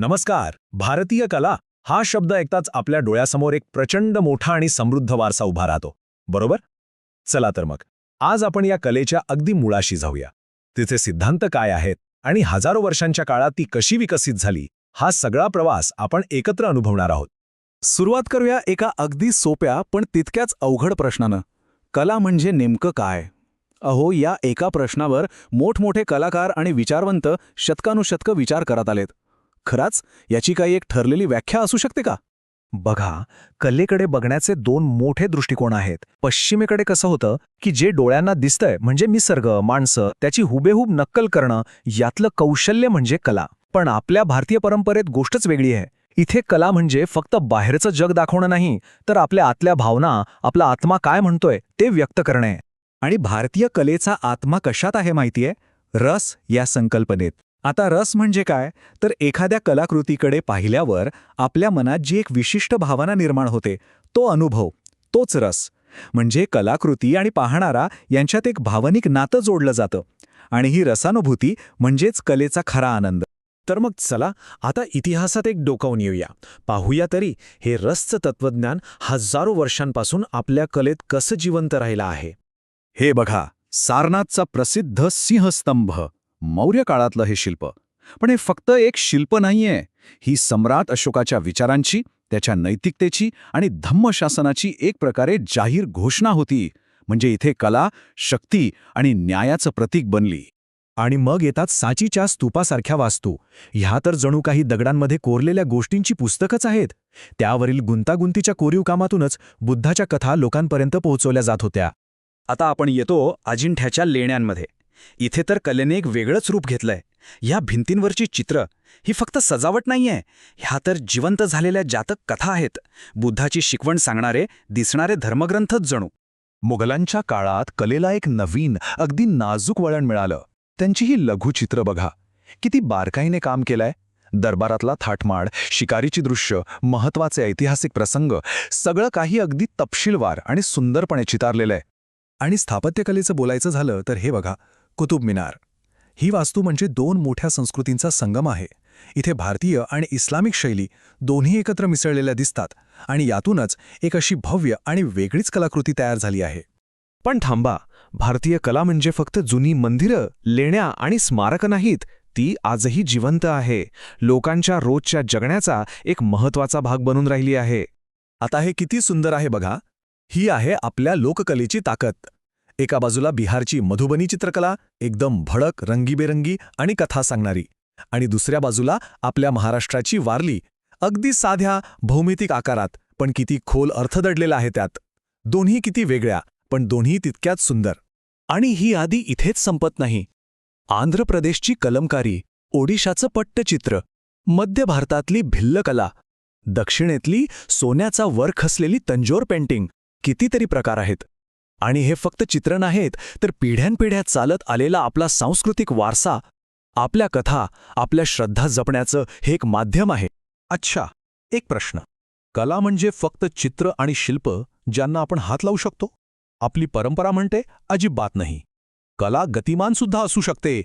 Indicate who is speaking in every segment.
Speaker 1: नमस्कार. भारतीय कला हा शब्द ऐकताच आपल्या डोळ्यासमोर एक प्रचंड मोठा आणि समृद्ध वारसा उभा राहतो. बरोबर? चला तर मग. आज आपण या कलेच्या अगदी मुळाशी जाऊया. तिचे सिद्धांत काय आहेत आणि हजारो वर्षांच्या काळात ती कशी विकसित झाली हा सगळा प्रवास आपण एकत्र अनुभवणार आहोत.
Speaker 2: सुरुवात करूया एका अगदी सोप्या पण तितक्याच अवघड प्रश्नानं. कला म्हणजे नेमकं काय? अहो या एका प्रश्नावर मोठमोठे कलाकार आणि विचारवंत शतकानुशतकं विचार करत आलेत. खराच याची काही एक ठरलेली व्याख्या असू शकते का?
Speaker 1: बघा कलेकडे बघण्याचे दोन मोठे दृष्टिकोन आहेत. पश्चिमेकडे कसं होतं की जे डोळ्यांना दिसतंय म्हणजे निसर्ग माणसं त्याची हुबेहूब नक्कल करणं यातलं कौशल्य म्हणजे कला. पण आपल्या भारतीय परंपरेत गोष्टच वेगळी आहे. इथे कला म्हणजे फक्त बाहेरचं जग दाखवणं नाही तर आपल्या आतल्या भावना आपला आत्मा काय म्हणतोय ते व्यक्त करणे.
Speaker 2: आणि भारतीय कलेचा आत्मा कशात आहे माहितीये? रस या संकल्पनेत. आता रस म्हणजे काय? तर एखाद्या कलाकृतीकडे पाहिल्यावर आपल्या मनात जी एक विशिष्ट भावना निर्माण होते तो अनुभव तोच रस. म्हणजे कलाकृती आणि पाहणारा यांच्यात एक भावनिक नातं जोडलं जातं. आणि ही रसानुभूती म्हणजेच कलेचा खरा आनंद.
Speaker 1: तर मग चला आता इतिहासात एक डोकावून येऊया. पाहूया तरी हे रसचं तत्वज्ञान हजारो वर्षांपासून आपल्या कलेत कसं जिवंत राहिलं आहे.
Speaker 2: हे बघा सारनाथचा प्रसिद्ध सिंहस्तंभ. मौर्य काळातलं हे शिल्प. पण हे फक्त एक शिल्प नाहीये. ही सम्राट अशोकाच्या विचारांची त्याच्या नैतिकतेची आणि धम्मशासनाची एक प्रकारे जाहीर घोषणा होती. म्हणजे इथे कला शक्ती आणि न्यायाचं प्रतीक बनली.
Speaker 1: आणि मग येतात साचीच्या स्तूपासारख्या वास्तू. ह्या तर जणू काही दगडांमध्ये कोरलेल्या गोष्टींची पुस्तकच आहेत. त्यावरील गुंतागुंतीच्या कोरीव कामातूनच बुद्धाच्या कथा लोकांपर्यंत पोहोचवल्या जात होत्या.
Speaker 2: आता आपण येतो अजिंठ्याच्या लेण्यांमध्ये. इथे तर कलेने एक वेगळंच रूप घेतलंय. ह्या भिंतींवरची चित्र ही फक्त सजावट नाहीये. ह्या तर जिवंत झालेल्या जातक कथा आहेत. बुद्धाची शिकवण सांगणारे दिसणारे धर्मग्रंथच जणू.
Speaker 1: मुघलांच्या काळात कलेला एक नवीन अगदी नाजूक वळण मिळालं. त्यांची ही लघुचित्र बघा. किती बारकाईने काम केलंय. दरबारातला थाटमाड शिकारीची दृश्य महत्त्वाचे ऐतिहासिक प्रसंग सगळं काही अगदी तपशीलवार आणि सुंदरपणे चितारलेलं आहे आणि स्थापत्यकलेचं बोलायचं झालं तर हे बघा. कुतुब मिनार. ही वास्तू म्हणजे दोन मोठ्या संस्कृतींचा संगम आहे. इथे भारतीय आणि इस्लामिक शैली दोन्ही एकत्र मिसळलेल्या दिसतात आणि यातूनच एक अशी भव्य आणि वेगळीच कलाकृती तयार झाली आहे. पण थांबा भारतीय कला म्हणजे फक्त जुनी मंदिरं लेण्या आणि स्मारकं नाहीत ती आजही जिवंत आहे. लोकांच्या रोजच्या जगण्याचा एक महत्त्वाचा भाग बनून राहिली आहे. आता हे किती सुंदर आहे बघा. ही आहे आपल्या लोककलेची ताकद. एका बाजूला बिहारची मधुबनी चित्रकला एकदम भडक रंगीबेरंगी आणि कथा सांगणारी. आणि दुसऱ्या बाजूला आपल्या महाराष्ट्राची वारली अगदी साध्या भौमितिक आकारात पण किती खोल अर्थ दडलेला आहे त्यात. दोन्ही किती वेगळ्या पण दोन्ही तितक्याच सुंदर. आणि ही आधी इथेच संपत नाही. आंध्र प्रदेशची कलमकारी ओडिशाचं पट्टचित्र मध्य भारतातली भिल्ल कला दक्षिणेतली सोन्याचा वर खसलेली तंजोर पेंटिंग कितीतरी प्रकार आहेत. आणि हे फक्त चित्र नाहीत तर पिढ्यानपिढ्या चालत आलेला आपला सांस्कृतिक वारसा आपल्या कथा आपल्या श्रद्धा जपण्याचं हे एक माध्यम आहे. अच्छा एक प्रश्न. कला म्हणजे फक्त चित्र आणि शिल्प ज्यांना आपण हात लावू शकतो? आपली परंपरा म्हणते अजिबात नाही. कला गतिमान सुद्धा असू शकते.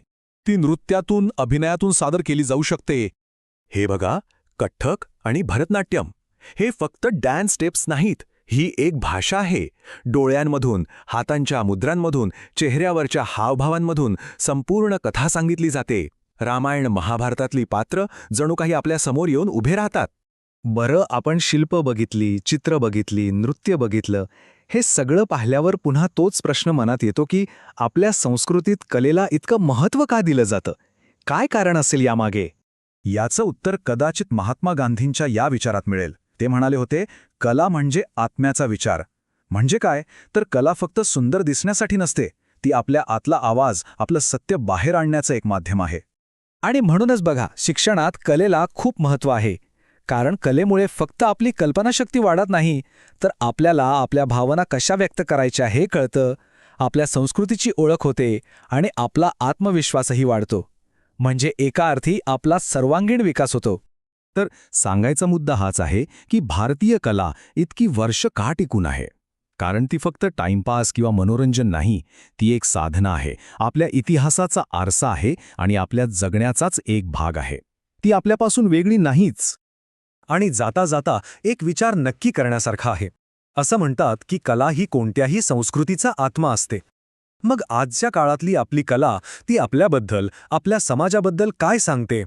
Speaker 1: ती नृत्यातून अभिनयातून सादर केली जाऊ शकते. हे बघा कठ्ठक आणि भरतनाट्यम. हे फक्त डॅन्स स्टेप्स नाहीत. ही एक भाषा आहे. डोळ्यांमधून हातांच्या मुद्रांमधून चेहऱ्यावरच्या हावभावांमधून संपूर्ण कथा सांगितली जाते. रामायण महाभारतातली पात्र जणू काही आपल्यासमोर येऊन उभे राहतात. बरं आपण शिल्प बघितली चित्र बघितली नृत्य बघितलं हे सगळं पाहिल्यावर पुन्हा तोच प्रश्न मनात येतो की आपल्या संस्कृतीत कलेला इतकं महत्त्व का दिलं जातं? काय कारण असेल यामागे? याचं उत्तर कदाचित महात्मा गांधींच्या या विचारात मिळेल. ते म्हणाले होते कला म्हणजे आत्म्याचा विचार. म्हणजे काय? तर कला फक्त सुंदर दिसण्यासाठी नसते ती आपल्या आतला आवाज आपलं सत्य बाहेर आणण्याचं एक माध्यम आहे. आणि म्हणूनच बघा शिक्षणात कलेला खूप महत्त्व आहे. कारण कलेमुळे फक्त आपली कल्पनाशक्ती वाढत नाही तर आपल्याला आपल्या भावना कशा व्यक्त करायच्या हे कळतं आपल्या संस्कृतीची ओळख होते आणि आपला आत्मविश्वासही वाढतो. म्हणजे एका अर्थी आपला सर्वांगीण विकास होतो. तर सांगायचा मुद्दा हाच आहे की भारतीय कला इतकी वर्ष का टिकून आहे? कारण ती फक्त टाइमपास किंवा मनोरंजन नाही ती एक साधना आहे. आपल्या इतिहासाचा आरसा आहे आणि आपल्या जगण्याचाच एक भाग आहे. ती आपल्यापासून वेगळी नाहीच
Speaker 2: आणि जाता जाता एक विचार नक्की करण्यासारखा आहे. असं म्हणतात की कला ही कोणत्याही संस्कृतीचा आत्मा असते. मग आजच्या काळातली आपली कला ती आपल्याबद्दल आपल्या समाजाबद्दल काय सांगते?